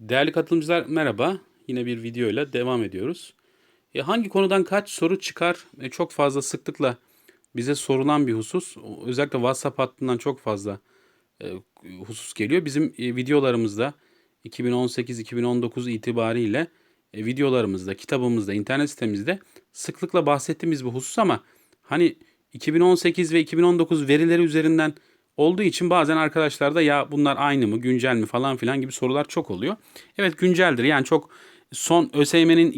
Değerli katılımcılar merhaba. Yine bir videoyla devam ediyoruz. E, hangi konudan kaç soru çıkar? E, çok fazla sıklıkla bize sorulan bir husus. Özellikle WhatsApp hattından çok fazla e, husus geliyor. Bizim e, videolarımızda 2018-2019 itibariyle e, videolarımızda, kitabımızda, internet sitemizde sıklıkla bahsettiğimiz bir husus ama hani 2018 ve 2019 verileri üzerinden olduğu için bazen arkadaşlarda ya bunlar aynı mı, güncel mi falan filan gibi sorular çok oluyor. Evet günceldir. Yani çok son ÖSYM'nin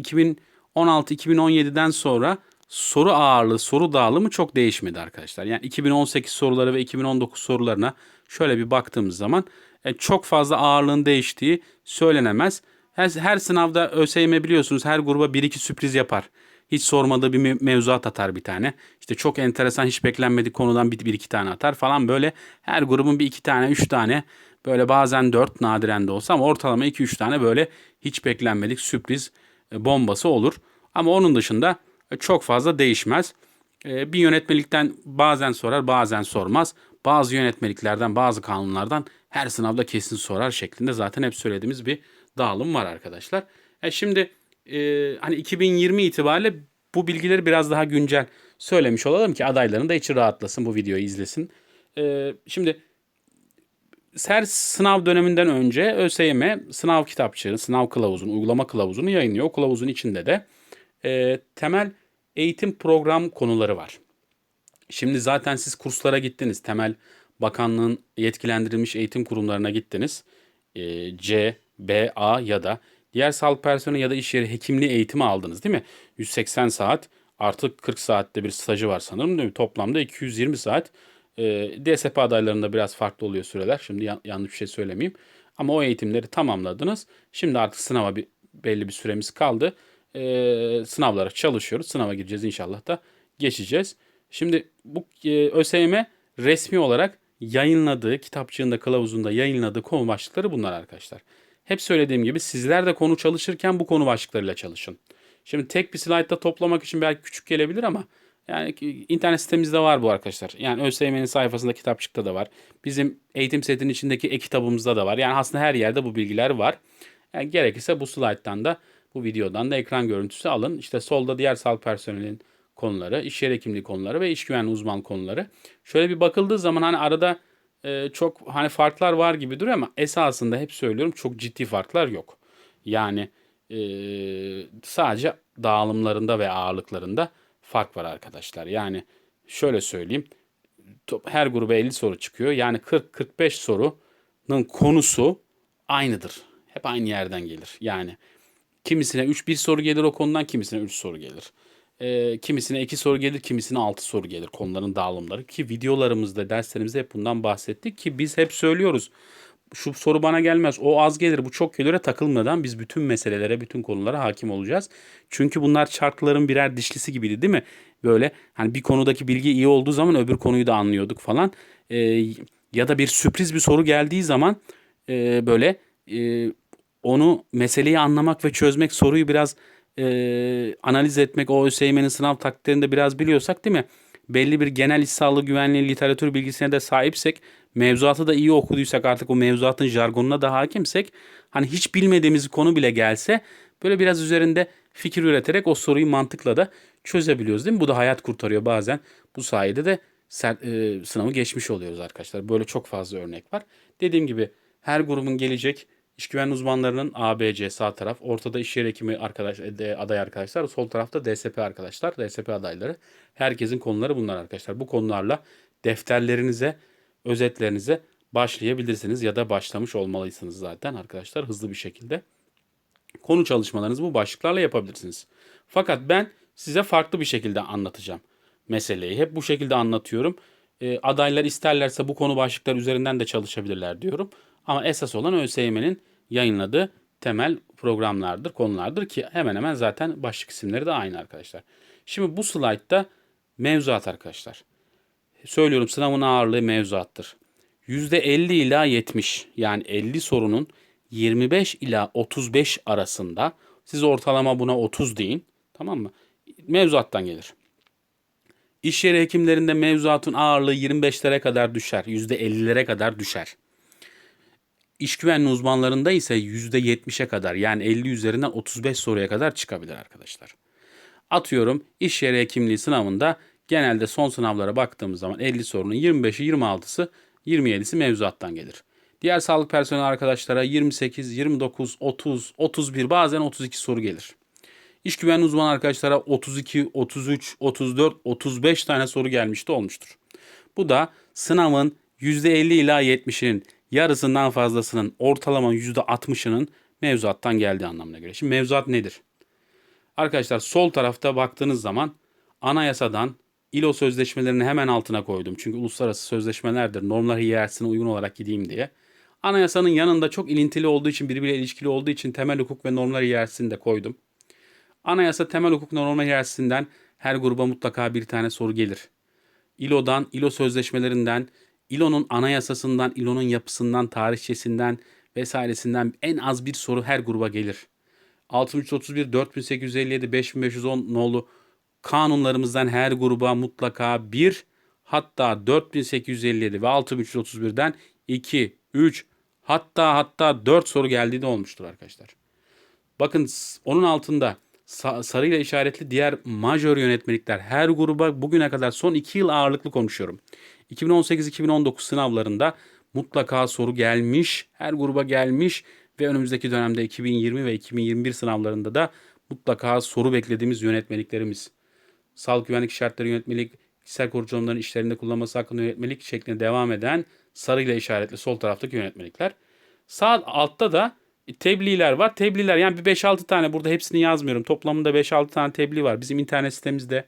2016-2017'den sonra soru ağırlığı, soru dağılımı çok değişmedi arkadaşlar. Yani 2018 soruları ve 2019 sorularına şöyle bir baktığımız zaman e, çok fazla ağırlığın değiştiği söylenemez. Her, her sınavda ÖSYM biliyorsunuz her gruba 1-2 sürpriz yapar. Hiç sormadığı bir me- mevzuat atar bir tane. İşte çok enteresan hiç beklenmedik konudan bir, bir iki tane atar falan böyle. Her grubun bir iki tane, üç tane böyle bazen dört nadiren de olsa ama ortalama iki üç tane böyle hiç beklenmedik sürpriz e, bombası olur. Ama onun dışında e, çok fazla değişmez. E, Bir yönetmelikten bazen sorar bazen sormaz. Bazı yönetmeliklerden bazı kanunlardan her sınavda kesin sorar şeklinde zaten hep söylediğimiz bir dağılım var arkadaşlar. E şimdi e, hani 2020 itibariyle bu bilgileri biraz daha güncel söylemiş olalım ki adayların da içi rahatlasın bu videoyu izlesin. E, şimdi her sınav döneminden önce ÖSYM sınav kitapçığını, sınav kılavuzunu, uygulama kılavuzunu yayınlıyor. O kılavuzun içinde de e, temel eğitim program konuları var. Şimdi zaten siz kurslara gittiniz. Temel Bakanlığın yetkilendirilmiş eğitim kurumlarına gittiniz. E, C, B, A ya da diğer sağlık personeli ya da iş yeri hekimliği eğitimi aldınız değil mi? 180 saat artık 40 saatte bir stajı var sanırım değil mi? Toplamda 220 saat. E, DSP adaylarında biraz farklı oluyor süreler. Şimdi yan- yanlış bir şey söylemeyeyim. Ama o eğitimleri tamamladınız. Şimdi artık sınava bir, belli bir süremiz kaldı. E, sınavlara çalışıyoruz. Sınava gireceğiz inşallah da geçeceğiz. Şimdi bu e, ÖSYM resmi olarak yayınladığı, kitapçığında, kılavuzunda yayınladığı konu başlıkları bunlar arkadaşlar. Hep söylediğim gibi sizler de konu çalışırken bu konu başlıklarıyla çalışın. Şimdi tek bir slaytta toplamak için belki küçük gelebilir ama yani internet sitemizde var bu arkadaşlar. Yani ÖSYM'nin sayfasında kitapçıkta da var. Bizim eğitim setinin içindeki e-kitabımızda da var. Yani aslında her yerde bu bilgiler var. Yani gerekirse bu slayttan da bu videodan da ekran görüntüsü alın. İşte solda diğer sağlık personelinin konuları, iş yeri hekimliği konuları ve iş güvenliği uzman konuları. Şöyle bir bakıldığı zaman hani arada e, çok hani farklar var gibi duruyor ama esasında hep söylüyorum çok ciddi farklar yok. Yani e, sadece dağılımlarında ve ağırlıklarında fark var arkadaşlar. Yani şöyle söyleyeyim. Her gruba 50 soru çıkıyor. Yani 40-45 sorunun konusu aynıdır. Hep aynı yerden gelir. Yani Kimisine 3 bir soru gelir o konudan, kimisine 3 soru gelir. Ee, kimisine 2 soru gelir, kimisine 6 soru gelir konuların dağılımları. Ki videolarımızda, derslerimizde hep bundan bahsettik ki biz hep söylüyoruz. Şu soru bana gelmez, o az gelir, bu çok gelire takılmadan biz bütün meselelere, bütün konulara hakim olacağız. Çünkü bunlar çarkların birer dişlisi gibiydi değil mi? Böyle hani bir konudaki bilgi iyi olduğu zaman öbür konuyu da anlıyorduk falan. Ee, ya da bir sürpriz bir soru geldiği zaman e, böyle e, onu meseleyi anlamak ve çözmek soruyu biraz e, analiz etmek o ÖSYM'nin sınav taktiklerinde biraz biliyorsak değil mi? Belli bir genel iş sağlığı güvenliği literatür bilgisine de sahipsek mevzuatı da iyi okuduysak artık o mevzuatın jargonuna da hakimsek hani hiç bilmediğimiz konu bile gelse böyle biraz üzerinde fikir üreterek o soruyu mantıkla da çözebiliyoruz değil mi? Bu da hayat kurtarıyor bazen. Bu sayede de ser- e, sınavı geçmiş oluyoruz arkadaşlar. Böyle çok fazla örnek var. Dediğim gibi her grubun gelecek İş güven uzmanlarının ABC sağ taraf, ortada iş yeri hekimi arkadaş, e, aday arkadaşlar, sol tarafta DSP arkadaşlar, DSP adayları. Herkesin konuları bunlar arkadaşlar. Bu konularla defterlerinize, özetlerinize başlayabilirsiniz ya da başlamış olmalısınız zaten arkadaşlar hızlı bir şekilde. Konu çalışmalarınızı bu başlıklarla yapabilirsiniz. Fakat ben size farklı bir şekilde anlatacağım meseleyi. Hep bu şekilde anlatıyorum. E, adaylar isterlerse bu konu başlıkları üzerinden de çalışabilirler diyorum. Ama esas olan ÖSYM'nin yayınladığı temel programlardır, konulardır ki hemen hemen zaten başlık isimleri de aynı arkadaşlar. Şimdi bu slaytta mevzuat arkadaşlar. Söylüyorum sınavın ağırlığı mevzuattır. %50 ila 70 yani 50 sorunun 25 ila 35 arasında siz ortalama buna 30 deyin tamam mı? Mevzuattan gelir. İş yeri hekimlerinde mevzuatın ağırlığı 25'lere kadar düşer. %50'lere kadar düşer. İş güvenliği uzmanlarında ise %70'e kadar yani 50 üzerinden 35 soruya kadar çıkabilir arkadaşlar. Atıyorum iş yeri hekimliği sınavında genelde son sınavlara baktığımız zaman 50 sorunun 25'i 26'sı 27'si mevzuattan gelir. Diğer sağlık personeli arkadaşlara 28, 29, 30, 31 bazen 32 soru gelir. İş güvenliği uzmanı arkadaşlara 32, 33, 34, 35 tane soru gelmişti olmuştur. Bu da sınavın %50 ila 70'inin yarısından fazlasının ortalama %60'ının mevzuattan geldiği anlamına göre. Şimdi mevzuat nedir? Arkadaşlar sol tarafta baktığınız zaman anayasadan ILO sözleşmelerini hemen altına koydum. Çünkü uluslararası sözleşmelerdir. Normlar hiyerarşisine uygun olarak gideyim diye. Anayasanın yanında çok ilintili olduğu için, birbiriyle ilişkili olduğu için temel hukuk ve normlar hiyerarşisini de koydum. Anayasa temel hukuk normlar hiyerarşisinden her gruba mutlaka bir tane soru gelir. ILO'dan, ILO sözleşmelerinden, ILO'nun anayasasından, ILO'nun yapısından, tarihçesinden vesairesinden en az bir soru her gruba gelir. 6331, 4857, 5510 nolu kanunlarımızdan her gruba mutlaka bir hatta 4857 ve 6331'den 2, 3 hatta hatta 4 soru geldiği de olmuştur arkadaşlar. Bakın onun altında sarıyla işaretli diğer majör yönetmelikler her gruba bugüne kadar son 2 yıl ağırlıklı konuşuyorum. 2018-2019 sınavlarında mutlaka soru gelmiş, her gruba gelmiş ve önümüzdeki dönemde 2020 ve 2021 sınavlarında da mutlaka soru beklediğimiz yönetmeliklerimiz. Sağlık güvenlik şartları yönetmelik, kişisel koruyucu onların işlerinde kullanması hakkında yönetmelik şeklinde devam eden sarıyla işaretli sol taraftaki yönetmelikler. Sağ altta da tebliğler var. Tebliğler yani bir 5-6 tane burada hepsini yazmıyorum. Toplamında 5-6 tane tebliğ var. Bizim internet sitemizde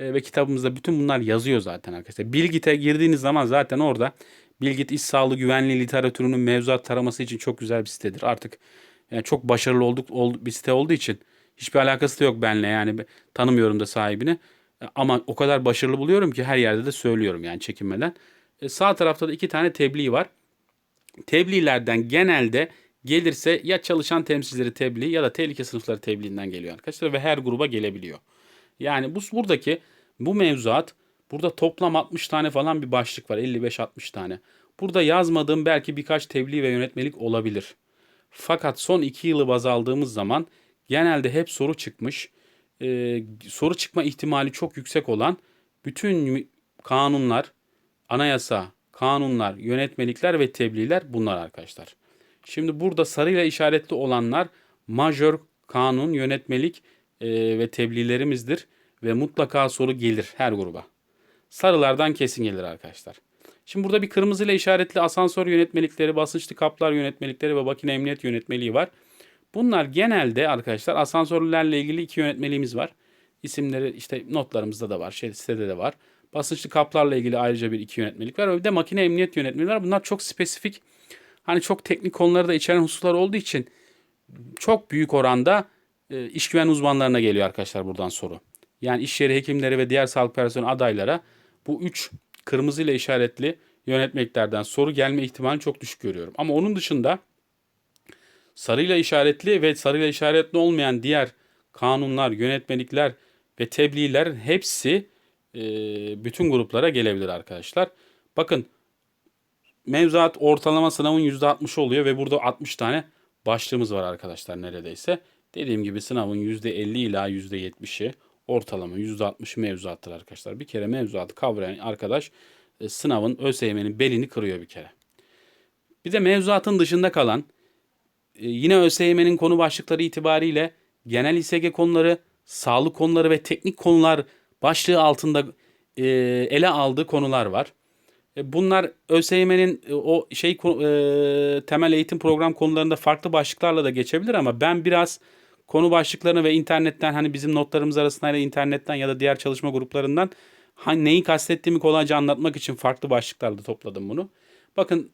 e, ve kitabımızda bütün bunlar yazıyor zaten arkadaşlar. Bilgit'e girdiğiniz zaman zaten orada Bilgit İş Sağlığı Güvenliği literatürünün mevzuat taraması için çok güzel bir sitedir. Artık yani çok başarılı olduk ol, bir site olduğu için hiçbir alakası da yok benle yani tanımıyorum da sahibini. E, ama o kadar başarılı buluyorum ki her yerde de söylüyorum yani çekinmeden. E, sağ tarafta da iki tane tebliğ var. Tebliğlerden genelde gelirse ya çalışan temsilcileri tebliğ ya da tehlike sınıfları tebliğinden geliyor arkadaşlar ve her gruba gelebiliyor. Yani bu buradaki bu mevzuat burada toplam 60 tane falan bir başlık var. 55-60 tane. Burada yazmadığım belki birkaç tebliğ ve yönetmelik olabilir. Fakat son 2 yılı baz aldığımız zaman genelde hep soru çıkmış. Ee, soru çıkma ihtimali çok yüksek olan bütün kanunlar, anayasa, kanunlar, yönetmelikler ve tebliğler bunlar arkadaşlar. Şimdi burada sarıyla işaretli olanlar majör kanun, yönetmelik e, ve tebliğlerimizdir ve mutlaka soru gelir her gruba. Sarılardan kesin gelir arkadaşlar. Şimdi burada bir kırmızıyla işaretli asansör yönetmelikleri, basınçlı kaplar yönetmelikleri ve makine emniyet yönetmeliği var. Bunlar genelde arkadaşlar asansörlerle ilgili iki yönetmeliğimiz var. İsimleri işte notlarımızda da var, şey, sitede de var. Basınçlı kaplarla ilgili ayrıca bir iki yönetmelik var. Bir de makine emniyet yönetmeliği var. Bunlar çok spesifik, hani çok teknik konuları da içeren hususlar olduğu için çok büyük oranda e, iş güven uzmanlarına geliyor arkadaşlar buradan soru. Yani iş yeri hekimleri ve diğer sağlık personeli adaylara bu üç kırmızı ile işaretli yönetmeliklerden soru gelme ihtimalini çok düşük görüyorum. Ama onun dışında sarıyla işaretli ve sarıyla işaretli olmayan diğer kanunlar, yönetmelikler ve tebliğler hepsi e, bütün gruplara gelebilir arkadaşlar. Bakın mevzuat ortalama sınavın %60 oluyor ve burada 60 tane başlığımız var arkadaşlar neredeyse. Dediğim gibi sınavın %50 ila %70'i ortalama %60'ı mevzuattır arkadaşlar. Bir kere mevzuatı kavrayan arkadaş e, sınavın ÖSYM'nin belini kırıyor bir kere. Bir de mevzuatın dışında kalan e, yine ÖSYM'nin konu başlıkları itibariyle genel İSG konuları, sağlık konuları ve teknik konular başlığı altında e, ele aldığı konular var. E, bunlar ÖSYM'nin e, o şey e, temel eğitim program konularında farklı başlıklarla da geçebilir ama ben biraz konu başlıklarını ve internetten hani bizim notlarımız arasında internetten ya da diğer çalışma gruplarından hani neyi kastettiğimi kolayca anlatmak için farklı başlıklarla topladım bunu. Bakın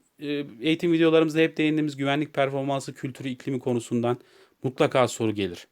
eğitim videolarımızda hep değindiğimiz güvenlik performansı, kültürü, iklimi konusundan mutlaka soru gelir.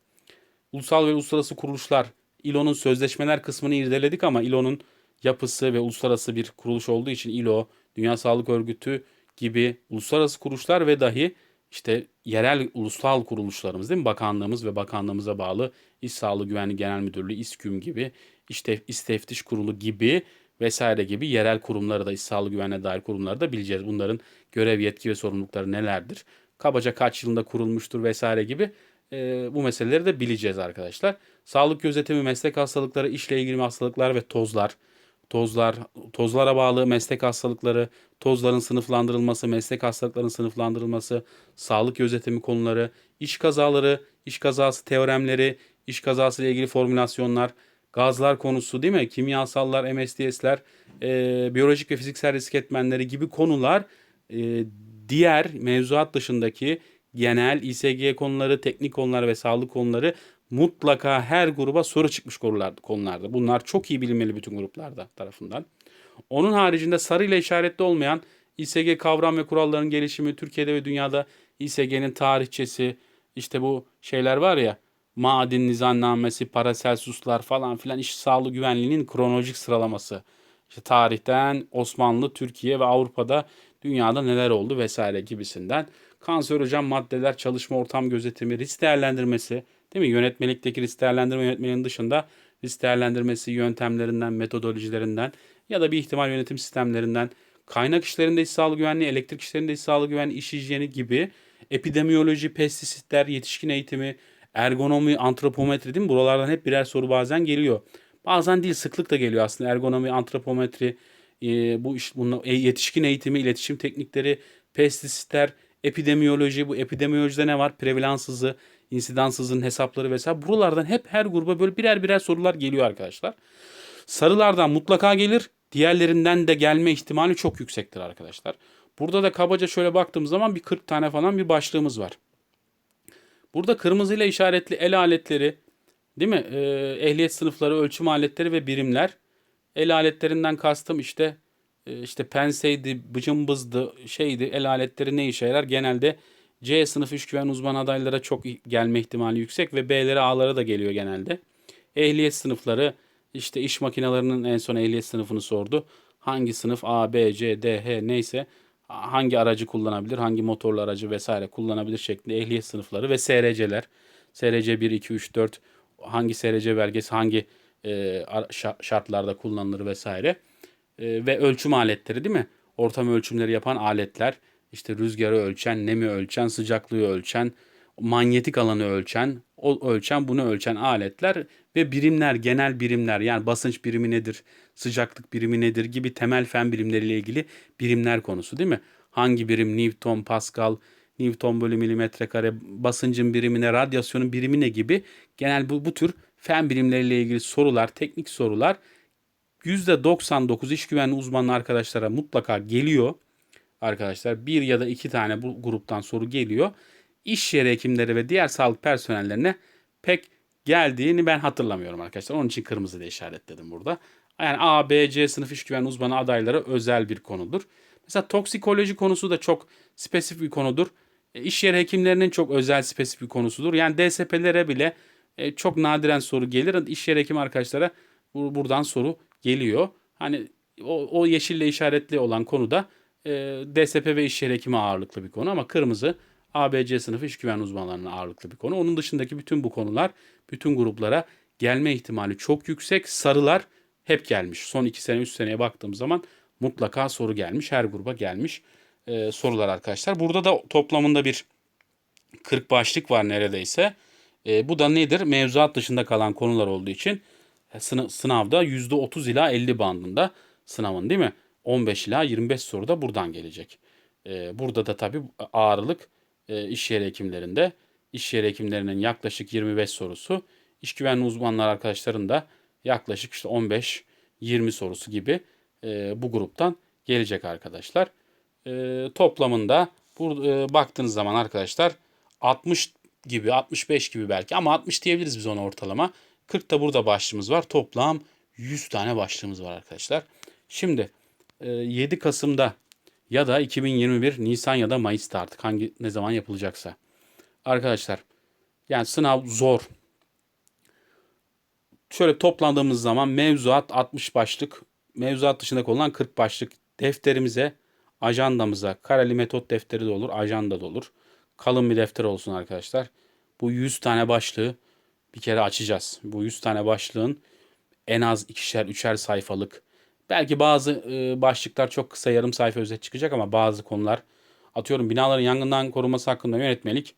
Ulusal ve uluslararası kuruluşlar, ILO'nun sözleşmeler kısmını irdeledik ama ILO'nun yapısı ve uluslararası bir kuruluş olduğu için ILO, Dünya Sağlık Örgütü gibi uluslararası kuruluşlar ve dahi işte yerel ulusal kuruluşlarımız değil mi? Bakanlığımız ve bakanlığımıza bağlı İş Sağlığı Güvenliği Genel Müdürlüğü, İSKÜM gibi, işte İsteftiş Kurulu gibi vesaire gibi yerel kurumları da iş sağlığı güvenliğine dair kurumları da bileceğiz. Bunların görev, yetki ve sorumlulukları nelerdir? Kabaca kaç yılında kurulmuştur vesaire gibi e, bu meseleleri de bileceğiz arkadaşlar. Sağlık gözetimi, meslek hastalıkları, işle ilgili hastalıklar ve tozlar, tozlar, tozlara bağlı meslek hastalıkları, tozların sınıflandırılması, meslek hastalıklarının sınıflandırılması, sağlık gözetimi konuları, iş kazaları, iş kazası teoremleri, iş kazası ile ilgili formülasyonlar, gazlar konusu değil mi? Kimyasallar, MSDS'ler, e, biyolojik ve fiziksel risk etmenleri gibi konular e, diğer mevzuat dışındaki genel İSG konuları, teknik konular ve sağlık konuları mutlaka her gruba soru çıkmış konular, konularda. Bunlar çok iyi bilinmeli bütün gruplarda tarafından. Onun haricinde sarı ile işaretli olmayan İSG kavram ve kuralların gelişimi, Türkiye'de ve dünyada İSG'nin tarihçesi, işte bu şeyler var ya, maden nizamnamesi, paracelsuslar falan filan iş sağlığı güvenliğinin kronolojik sıralaması. İşte tarihten Osmanlı, Türkiye ve Avrupa'da dünyada neler oldu vesaire gibisinden. Kanserojen maddeler, çalışma ortam gözetimi, risk değerlendirmesi, değil mi? Yönetmelikteki risk değerlendirme yönetmeliğinin dışında risk değerlendirmesi yöntemlerinden, metodolojilerinden ya da bir ihtimal yönetim sistemlerinden, kaynak işlerinde iş sağlığı güvenliği, elektrik işlerinde iş sağlığı güvenliği, iş hijyeni gibi epidemiyoloji, pestisitler, yetişkin eğitimi, ergonomi, antropometri değil mi? Buralardan hep birer soru bazen geliyor. Bazen değil sıklıkla geliyor aslında ergonomi, antropometri, e, bu iş, bunun, e, yetişkin eğitimi, iletişim teknikleri, pestisitler, epidemiyoloji, bu epidemiyolojide ne var? Prevalans hızı, insidans hızının hesapları vesaire. Buralardan hep her gruba böyle birer birer sorular geliyor arkadaşlar. Sarılardan mutlaka gelir. Diğerlerinden de gelme ihtimali çok yüksektir arkadaşlar. Burada da kabaca şöyle baktığımız zaman bir 40 tane falan bir başlığımız var. Burada kırmızıyla işaretli el aletleri, değil mi? Ee, ehliyet sınıfları, ölçüm aletleri ve birimler. El aletlerinden kastım işte e, işte penseydi, bıcımbızdı, şeydi. El aletleri ne işe yarar? Genelde C sınıf iş güven uzman adaylara çok gelme ihtimali yüksek ve B'lere A'lara da geliyor genelde. Ehliyet sınıfları işte iş makinelerinin en son ehliyet sınıfını sordu. Hangi sınıf A, B, C, D, H neyse hangi aracı kullanabilir, hangi motorlu aracı vesaire kullanabilir şeklinde ehliyet sınıfları ve SRC'ler. SRC 1, 2, 3, 4 hangi SRC belgesi hangi e, şartlarda kullanılır vesaire. E, ve ölçüm aletleri değil mi? Ortam ölçümleri yapan aletler. İşte rüzgarı ölçen, nemi ölçen, sıcaklığı ölçen, manyetik alanı ölçen, o ölçen, bunu ölçen aletler ve birimler, genel birimler yani basınç birimi nedir, sıcaklık birimi nedir gibi temel fen birimleriyle ilgili birimler konusu değil mi? Hangi birim Newton, Pascal, Newton bölü milimetre kare, basıncın birimine, radyasyonun birimine gibi genel bu, bu tür fen bilimleriyle ilgili sorular, teknik sorular %99 iş güvenliği uzmanı arkadaşlara mutlaka geliyor. Arkadaşlar bir ya da iki tane bu gruptan soru geliyor. İş yeri hekimleri ve diğer sağlık personellerine pek geldiğini ben hatırlamıyorum arkadaşlar. Onun için kırmızı ile işaretledim burada. Yani A, B, C sınıf iş güvenliği uzmanı adaylara özel bir konudur. Mesela toksikoloji konusu da çok spesifik bir konudur. E, yeri hekimlerinin çok özel spesifik bir konusudur. Yani DSP'lere bile e, çok nadiren soru gelir. İş yeri hekim arkadaşlara buradan soru geliyor. Hani o, o yeşille işaretli olan konuda e, DSP ve iş yeri hekimi ağırlıklı bir konu ama kırmızı ABC sınıfı iş güven uzmanlarına ağırlıklı bir konu. Onun dışındaki bütün bu konular bütün gruplara gelme ihtimali çok yüksek. Sarılar hep gelmiş. Son 2 sene 3 seneye baktığım zaman mutlaka soru gelmiş. Her gruba gelmiş e, sorular arkadaşlar. Burada da toplamında bir 40 başlık var neredeyse. E, bu da nedir? Mevzuat dışında kalan konular olduğu için e, sınav, sınavda %30 ila 50 bandında sınavın değil mi? 15 ila 25 soru da buradan gelecek. E, burada da tabii ağırlık e, iş yeri hekimlerinde. İş yeri hekimlerinin yaklaşık 25 sorusu. İş güvenliği uzmanlar arkadaşların da yaklaşık işte 15-20 sorusu gibi e, bu gruptan gelecek arkadaşlar. E, toplamında bu, e, baktığınız zaman arkadaşlar 60 gibi 65 gibi belki ama 60 diyebiliriz biz ona ortalama. 40 da burada başlığımız var. Toplam 100 tane başlığımız var arkadaşlar. Şimdi 7 e, Kasım'da ya da 2021 Nisan ya da Mayıs'ta artık hangi ne zaman yapılacaksa. Arkadaşlar yani sınav zor. Şöyle toplandığımız zaman mevzuat 60 başlık, mevzuat dışında kullanılan 40 başlık defterimize, ajandamıza, kareli metot defteri de olur, ajanda da olur. Kalın bir defter olsun arkadaşlar. Bu 100 tane başlığı bir kere açacağız. Bu 100 tane başlığın en az ikişer, üçer sayfalık Belki bazı e, başlıklar çok kısa yarım sayfa özet çıkacak ama bazı konular atıyorum binaların yangından korunması hakkında yönetmelik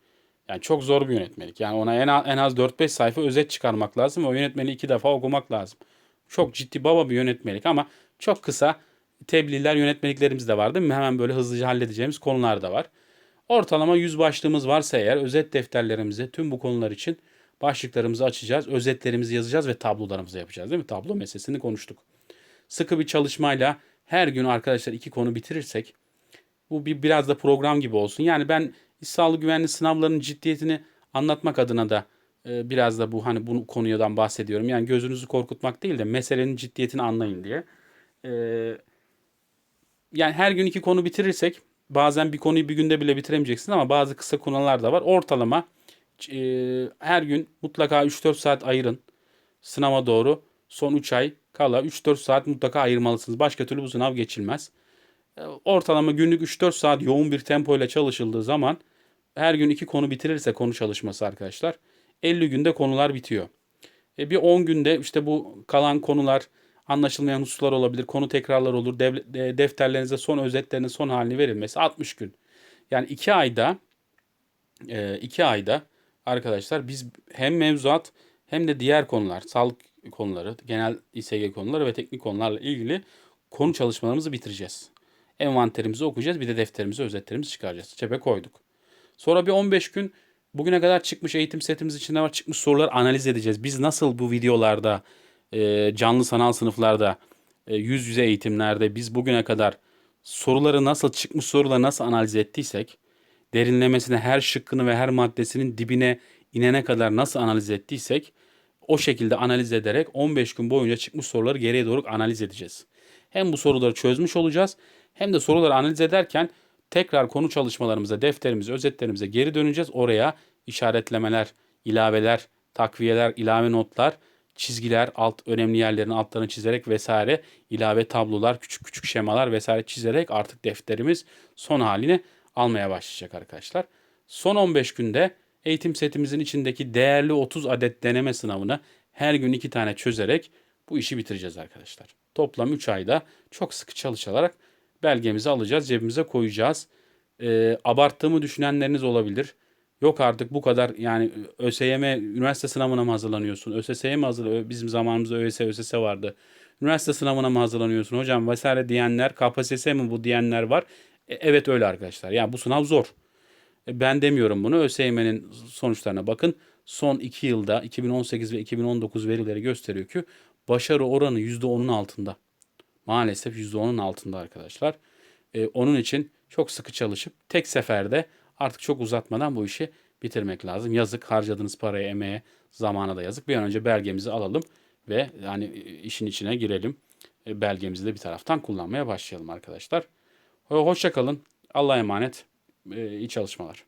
yani çok zor bir yönetmelik. Yani ona en, en az 4-5 sayfa özet çıkarmak lazım ve o yönetmeliği iki defa okumak lazım. Çok ciddi baba bir yönetmelik ama çok kısa tebliğler yönetmeliklerimiz de var değil mi? Hemen böyle hızlıca halledeceğimiz konular da var. Ortalama 100 başlığımız varsa eğer özet defterlerimizi tüm bu konular için başlıklarımızı açacağız. Özetlerimizi yazacağız ve tablolarımızı yapacağız değil mi? Tablo meselesini konuştuk. Sıkı bir çalışmayla her gün arkadaşlar iki konu bitirirsek bu bir biraz da program gibi olsun. Yani ben iş sağlığı güvenliği sınavlarının ciddiyetini anlatmak adına da e, biraz da bu hani bu konudan bahsediyorum. Yani gözünüzü korkutmak değil de meselenin ciddiyetini anlayın diye. E, yani her gün iki konu bitirirsek bazen bir konuyu bir günde bile bitiremeyeceksin ama bazı kısa konular da var. Ortalama e, her gün mutlaka 3-4 saat ayırın sınava doğru. Son 3 ay kala 3-4 saat mutlaka ayırmalısınız. Başka türlü bu sınav geçilmez. E, Ortalama günlük 3-4 saat yoğun bir tempo ile çalışıldığı zaman her gün iki konu bitirirse konu çalışması arkadaşlar 50 günde konular bitiyor. E bir 10 günde işte bu kalan konular anlaşılmayan hususlar olabilir, konu tekrarlar olur. De- defterlerinize son özetlerinin son halini verilmesi 60 gün. Yani 2 ayda 2 ayda arkadaşlar biz hem mevzuat hem de diğer konular, sağlık konuları, genel İSG konuları ve teknik konularla ilgili konu çalışmalarımızı bitireceğiz. Envanterimizi okuyacağız, bir de defterimize özetlerimizi çıkaracağız. Çepe koyduk. Sonra bir 15 gün bugüne kadar çıkmış eğitim setimiz içinde var çıkmış soruları analiz edeceğiz. Biz nasıl bu videolarda e, canlı sanal sınıflarda e, yüz yüze eğitimlerde biz bugüne kadar soruları nasıl çıkmış soruları nasıl analiz ettiysek derinlemesine her şıkkını ve her maddesinin dibine inene kadar nasıl analiz ettiysek o şekilde analiz ederek 15 gün boyunca çıkmış soruları geriye doğru analiz edeceğiz. Hem bu soruları çözmüş olacağız hem de soruları analiz ederken tekrar konu çalışmalarımıza, defterimize, özetlerimize geri döneceğiz. Oraya işaretlemeler, ilaveler, takviyeler, ilave notlar, çizgiler, alt önemli yerlerin altlarını çizerek vesaire ilave tablolar, küçük küçük şemalar vesaire çizerek artık defterimiz son halini almaya başlayacak arkadaşlar. Son 15 günde eğitim setimizin içindeki değerli 30 adet deneme sınavını her gün 2 tane çözerek bu işi bitireceğiz arkadaşlar. Toplam 3 ayda çok sıkı çalışarak belgemizi alacağız, cebimize koyacağız. Ee, abarttığımı düşünenleriniz olabilir. Yok artık bu kadar yani ÖSYM üniversite sınavına mı hazırlanıyorsun? ÖSS'ye mi hazırlanıyorsun? Bizim zamanımızda ÖS, ÖSS vardı. Üniversite sınavına mı hazırlanıyorsun hocam vesaire diyenler, KPSS mi bu diyenler var. E, evet öyle arkadaşlar. Yani bu sınav zor. E, Ben demiyorum bunu. ÖSYM'nin sonuçlarına bakın. Son 2 yılda 2018 ve 2019 verileri gösteriyor ki başarı oranı %10'un altında. Maalesef %10'un altında arkadaşlar. E, onun için çok sıkı çalışıp tek seferde artık çok uzatmadan bu işi bitirmek lazım. Yazık harcadığınız paraya, emeğe, zamana da yazık. Bir an önce belgemizi alalım ve yani e, işin içine girelim. E, belgemizi de bir taraftan kullanmaya başlayalım arkadaşlar. Hoşça kalın. Allah'a emanet. E, iyi çalışmalar.